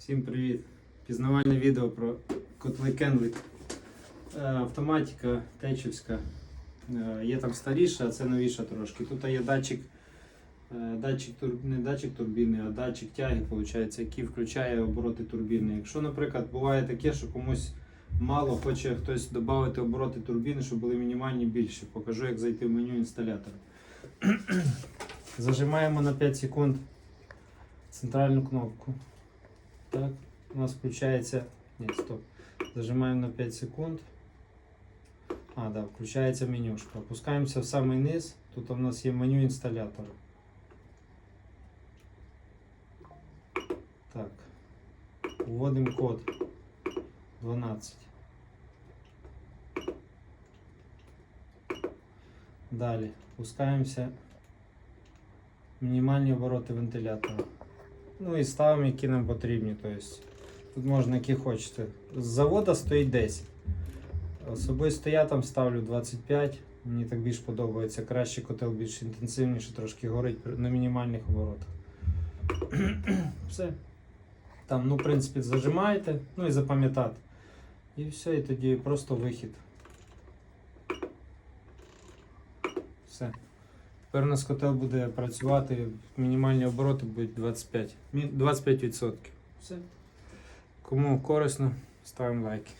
Всім привіт! Пізнавальне відео про котли Кенлик. Е, Автоматика течівська. Е, Є там старіша, а це новіша трошки. Тут є датчик, е, датчик не датчик турбіни, а датчик тяги, виходить, який включає обороти турбіни. Якщо, наприклад, буває таке, що комусь мало хоче хтось додати обороти турбіни, щоб були мінімальні більші. Покажу, як зайти в меню інсталятора. Зажимаємо на 5 секунд центральну кнопку. Так, у нас включається. Ні, стоп. Зажимаємо на 5 секунд. А, да, включається менюшка. Опускаємося в самий низ. Тут у нас є меню інсталятора. Так. Вводимо код 12. Далі. Пускаємося мінімальні обороти вентилятора. Ну і ставимо, які нам потрібні. Тобто, тут можна які хочете. З завода стоїть 10. Особисто я там ставлю 25. Мені так більш подобається. Краще котел більш інтенсивніше, трошки горить на мінімальних оборотах. Все. Там, ну, в принципі, зажимаєте, ну і запам'ятати. І все, і тоді просто вихід. Все. Тепер у нас котел буде працювати, мінімальні обороти будуть 25 25%. Все. Кому корисно, ставимо лайки.